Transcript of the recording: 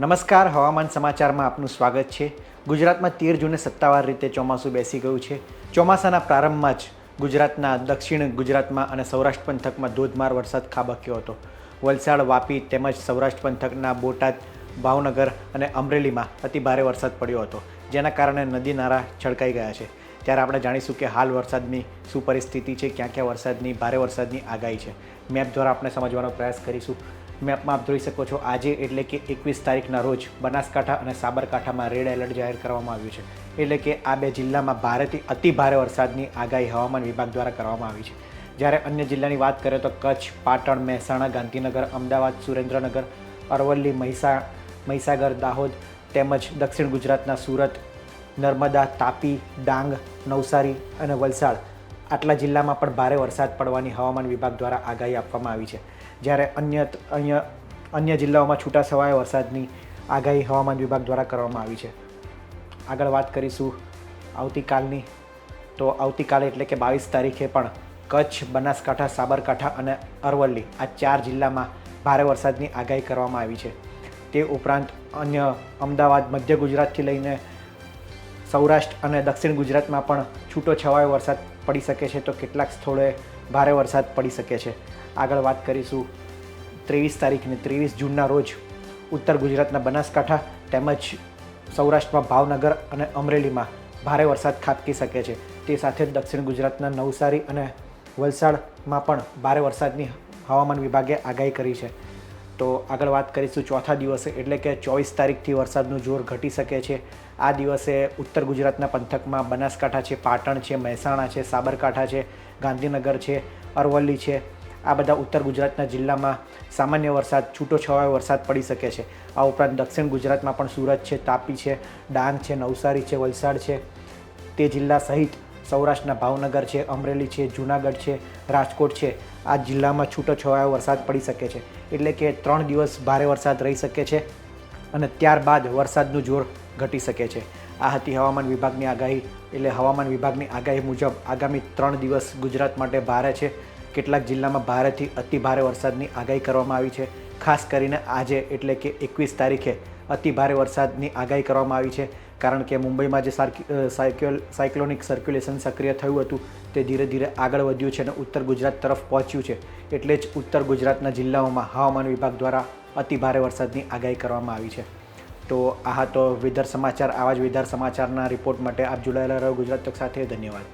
નમસ્કાર, હવામાન સમાચારમાં આપનું સ્વાગત છે. ગુજરાતમાં તેર જૂને સત્તાવાર રીતે ચોમાસું બેસી ગયું છે. ચોમાસાના પ્રારંભમાં જ ગુજરાતના દક્ષિણ ગુજરાતમાં અને સૌરાષ્ટ્ર પંથકમાં ધોધમાર વરસાદ ખાબક્યો હતો. વલસાડ, વાપી તેમજ સૌરાષ્ટ્ર પંથકના બોટાદ, ભાવનગર અને અમરેલીમાં અતિ ભારે વરસાદ પડ્યો હતો, જેના કારણે નદી નાળા છલકાઈ ગયા છે. ત્યારે આપણે જાણીશું કે હાલ વરસાદની શું પરિસ્થિતિ છે, ક્યાં ક્યાં વરસાદની, ભારે વરસાદની આગાહી છે. મેપ દ્વારા આપણે સમજવાનો પ્રયાસ કરીશું. મેપમાં આપ જોઈ શકો છો, આજે એટલે કે એકવીસ તારીખના રોજ બનાસકાંઠા અને સાબરકાંઠામાં રેડ એલર્ટ જાહેર કરવામાં આવ્યું છે. એટલે કે આ બે જિલ્લામાં ભારેથી અતિ ભારે વરસાદની આગાહી હવામાન વિભાગ દ્વારા કરવામાં આવી છે. જ્યારે અન્ય જિલ્લાની વાત કરીએ તો કચ્છ, પાટણ, મહેસાણા, ગાંધીનગર, અમદાવાદ, સુરેન્દ્રનગર, અરવલ્લી, મહીસા, મહીસાગર, દાહોદ તેમજ દક્ષિણ ગુજરાતના સુરત, નર્મદા, તાપી, ડાંગ, નવસારી અને વલસાડ આટલા જિલ્લામાં પણ ભારે વરસાદ પડવાની હવામાન વિભાગ દ્વારા આગાહી આપવામાં આવી છે. જ્યારે અન્ય અન્ય અન્ય જિલ્લાઓમાં છૂટાછવાયા વરસાદની આગાહી હવામાન વિભાગ દ્વારા કરવામાં આવી છે. આગળ વાત કરીશું આવતીકાલની. તો આવતીકાલે એટલે કે બાવીસ તારીખે પણ કચ્છ, બનાસકાંઠા, સાબરકાંઠા અને અરવલ્લી આ ચાર જિલ્લામાં ભારે વરસાદની આગાહી કરવામાં આવી છે. તે ઉપરાંત અન્ય અમદાવાદ, મધ્ય ગુજરાતથી લઈને સૌરાષ્ટ્ર અને દક્ષિણ ગુજરાતમાં પણ છૂટો છવાયો વરસાદ પડી શકે છે તો કેટલાક સ્થળોએ ભારે વરસાદ પડી શકે છે. આગળ વાત કરીશું ત્રેવીસ તારીખને, ત્રેવીસ જૂનના રોજ ઉત્તર ગુજરાતના બનાસકાંઠા તેમજ સૌરાષ્ટ્રમાં ભાવનગર અને અમરેલીમાં ભારે વરસાદ ખાબકી શકે છે. તે સાથે જ દક્ષિણ ગુજરાતના નવસારી અને વલસાડમાં પણ ભારે વરસાદની હવામાન વિભાગે આગાહી કરી છે. તો આગળ વાત કરીશું ચોથા દિવસે, એટલે કે ચોવીસ તારીખથી વરસાદનું જોર ઘટી શકે છે. આ દિવસે ઉત્તર ગુજરાતના પંથકમાં બનાસકાંઠા છે, પાટણ છે, મહેસાણા છે, સાબરકાંઠા છે, ગાંધીનગર છે, અરવલ્લી છે. આ બધા ઉત્તર ગુજરાતના જિલ્લામાં સામાન્ય વરસાદ છૂટો છવાયો વરસાદ પડી શકે છે. આ ઉપરાંત દક્ષિણ ગુજરાતમાં પણ સુરત છે, તાપી છે, ડાંગ છે, નવસારી છે, વલસાડ છે. તે જિલ્લા સહિત સૌરાષ્ટ્રના ભાવનગર છે, અમરેલી છે, જુનાગઢ છે, રાજકોટ છે. આ જિલ્લામાં છૂટો છવાયો વરસાદ પડી શકે છે. એટલે કે ત્રણ દિવસ ભારે વરસાદ રહી શકે છે અને ત્યારબાદ વરસાદનું જોર ઘટી શકે છે. આ હતી હવામાન વિભાગની આગાહી. એટલે હવામાન વિભાગની આગાહી મુજબ આગામી ત્રણ દિવસ ગુજરાત માટે ભારે છે. કેટલાક જિલ્લામાં ભારેથી અતિ ભારે વરસાદની આગાહી કરવામાં આવી છે. ખાસ કરીને આજે એટલે કે એકવીસ તારીખે અતિ ભારે વરસાદની આગાહી કરવામાં આવી છે. કારણ કે મુંબઈમાં જે સાયક્લોનિક સર્ક્યુલેશન સક્રિય થયું હતું, તે ધીરે ધીરે આગળ વધ્યું છે અને ઉત્તર ગુજરાત તરફ પહોંચ્યું છે. એટલે જ ઉત્તર ગુજરાતના જિલ્લાઓમાં હવામાન વિભાગ દ્વારા અતિ ભારે વરસાદની આગાહી કરવામાં આવી છે. તો આ તો વેધર સમાચાર, આવા જ વેધર સમાચારના રિપોર્ટ માટે આપ જોડાયેલા રહો ગુજરાત તક સાથે. ધન્યવાદ.